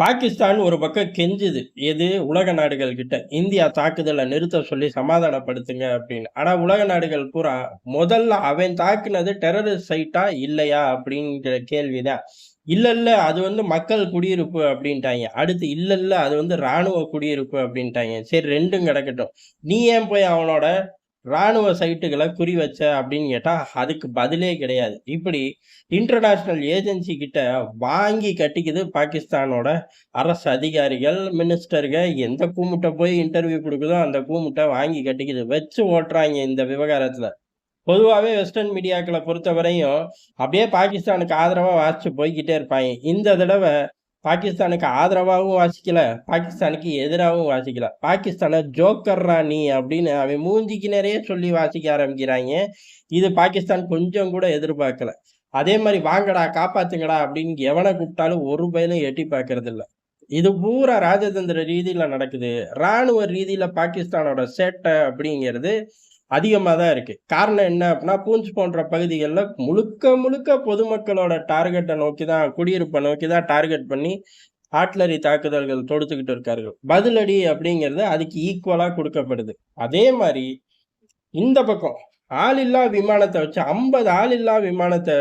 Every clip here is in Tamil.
பாகிஸ்தான் ஒரு பக்கம் கெஞ்சுது. எது? உலக நாடுகள் கிட்ட. இந்தியா தாக்குதலை நிறுத்த சொல்லி சமாதானப்படுத்துங்க அப்படின்னு. ஆனா உலக நாடுகள் பூரா முதல்ல அவன் தாக்குனது டெரரிஸ்ட் சைட்டா இல்லையா அப்படிங்கிற கேள்விதான். இல்ல இல்ல அது வந்து மக்கள் குடியிருப்பு அப்படின்ட்டாங்க. அடுத்து இல்ல இல்ல அது வந்து ராணுவ குடியிருப்பு அப்படின்ட்டாங்க. சரி ரெண்டும் கிடக்கட்டும். நீ ஏன் போய் அவனோட ராணுவ சைட்டுகளை குறி வச்ச அப்படின்னு கேட்டால் அதுக்கு பதிலே கிடையாது. இப்படி இன்டர்நேஷ்னல் ஏஜென்சி கிட்ட வாங்கி கட்டிக்குது பாகிஸ்தானோட அரசு அதிகாரிகள் மினிஸ்டர்கள் எந்த கூமுட்டை போய் இன்டர்வியூ கொடுக்குதோ அந்த கூமுட்டை வாங்கி கட்டிக்குது. வச்சு ஓட்டுறாங்க இந்த விவகாரத்தில். பொதுவாகவே வெஸ்டர்ன் மீடியாக்களை பொறுத்தவரையும் அப்படியே பாகிஸ்தானுக்கு ஆதரவாக வாசிச்சு போய்கிட்டே இருப்பாங்க. இந்த தடவை பாகிஸ்தானுக்கு ஆதரவாகவும் வாசிக்கல பாகிஸ்தானுக்கு எதிராகவும் வாசிக்கல. பாகிஸ்தானை ஜோக்கர் ராணி அப்படின்னு அவன் மூஞ்சிக்கு நிறைய சொல்லி வாசிக்க ஆரம்பிக்கிறாங்க. இது பாகிஸ்தான் கொஞ்சம் கூட எதிர்பார்க்கல. அதே மாதிரி வாங்கடா காப்பாத்துங்கடா அப்படின்னு எவனை கூப்பிட்டாலும் ஒரு பயிலும் எட்டி பார்க்கறது இல்லை இது பூரா ராஜதந்திர ரீதியில நடக்குது. ராணுவ ரீதியில பாகிஸ்தானோட சேட்டை அப்படிங்கிறது அதிகமாக தான் இருக்குது காரணம் என்ன அப்படின்னா பூஞ்ச் போன்ற பகுதிகளில் முழுக்க முழுக்க பொதுமக்களோட டார்கெட்டை நோக்கி தான் குடியிருப்பை நோக்கி தான் டார்கெட் பண்ணி ஆட்லரி தாக்குதல்கள் தொடுத்துக்கிட்டு இருக்கார்கள். பதிலடி அப்படிங்கிறது அதுக்கு ஈக்குவலாக கொடுக்கப்படுது. அதே மாதிரி இந்த பக்கம் ஆளில்லா விமானத்தை வச்சு ஐம்பது ஆளில்லா விமானத்தை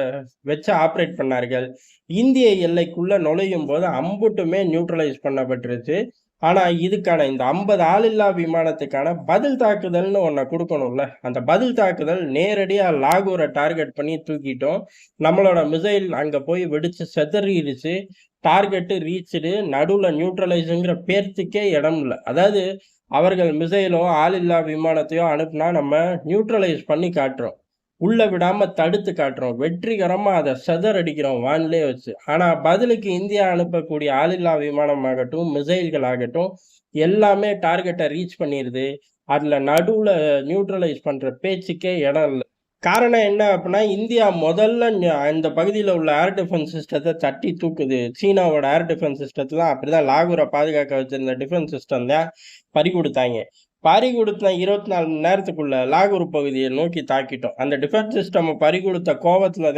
வச்சு ஆப்ரேட் பண்ணார்கள். இந்திய எல்லைக்குள்ளே நுழையும் போது அம்புட்டுமே நியூட்ரலைஸ் பண்ணப்பட்டுருச்சு. ஆனால் இதுக்கான இந்த ஐம்பது ஆளில்லா விமானத்துக்கான பதில் தாக்குதல்னு ஒன்றை கொடுக்கணும்ல. அந்த பதில் தாக்குதல் நேரடியாக லாகூரை டார்கெட் பண்ணி தூக்கிட்டோம். நம்மளோட மிசைல் அங்கே போய் வெடிச்சு செதறிடுச்சு. டார்கெட்டு ரீச்சுடு நடுவில் நியூட்ரலைஸுங்கிற பேர்த்துக்கே இடம் இல்லை. அதாவது அவர்கள் மிசைலோ ஆளில்லா விமானத்தையோ அனுப்புனா நம்ம நியூட்ரலைஸ் பண்ணி காட்டுறோம். உள்ளே விடாமல் தடுத்து காட்டுறோம். வெற்றிகரமாக அதை செதறடிக்கிறோம் வானிலே வச்சு. ஆனால் பதிலுக்கு இந்தியா அனுப்பக்கூடிய ஆளில்லா விமானம் ஆகட்டும் மிசைல்கள் ஆகட்டும் எல்லாமே டார்கெட்டை ரீச் பண்ணிடுது அதில் நடுவில் நியூட்ரலைஸ் பண்ணுற பேச்சுக்கே இடம் இல்லை. காரணம் என்ன அப்படின்னா இந்தியா முதல்ல இந்த பகுதியில் உள்ள ஏர் டிஃபென்ஸ் சிஸ்டத்தை தட்டி தூக்குது. சீனாவோட ஏர் டிஃபென்ஸ் சிஸ்டத்தை தான் அப்படிதான் லாகூரை பாதுகாக்க வச்சிருந்த டிஃபென்ஸ் சிஸ்டம் தான் பறி கொடுத்தாங்க. பறி கொடுத்த இருபத்தி நாலு மணி நேரத்துக்குள்ள லாகூர் பகுதியை நோக்கி தாக்கிட்டோம். அந்த டிஃபென்ஸ் சிஸ்டம் பறி கொடுத்த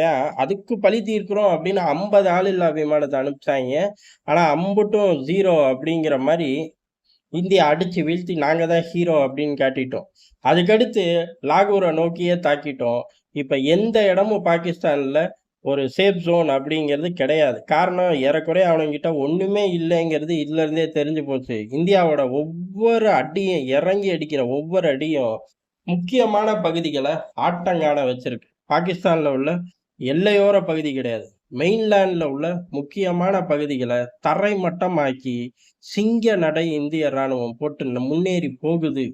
தான் அதுக்கு பழி தீர்க்கிறோம் அப்படின்னு ஐம்பது ஆளில்லா விமானத்தை அனுப்பிச்சாங்க. ஆனா அம்புட்டும் ஜீரோ அப்படிங்கிற மாதிரி இந்தியா அடிச்சு வீழ்த்தி நாங்க தான் ஹீரோ அப்படின்னு காட்டிட்டோம். அதுக்கடுத்து லாகூரை நோக்கியே தாக்கிட்டோம். இப்ப எந்த இடமும் பாகிஸ்தான்ல ஒரு சேஃப் ஜோன் அப்படிங்கிறது கிடையாது. காரணம் ஏறக்குறைய அவனுங்கிட்ட ஒன்றுமே இல்லைங்கிறது இதுலேருந்தே தெரிஞ்சு போச்சு. இந்தியாவோட ஒவ்வொரு அடியும் இறங்கி அடிக்கிற ஒவ்வொரு அடியும் முக்கியமான பகுதிகளை ஆட்டங்காண வச்சிருக்கு. பாகிஸ்தானில் உள்ள எல்லையோர பகுதி கிடையாது. மெயின்லேண்டில் உள்ள முக்கியமான பகுதிகளை தரை மட்டமாக்கி சிங்க நடை இந்திய ராணுவம் போட்டு முன்னேறி போகுது.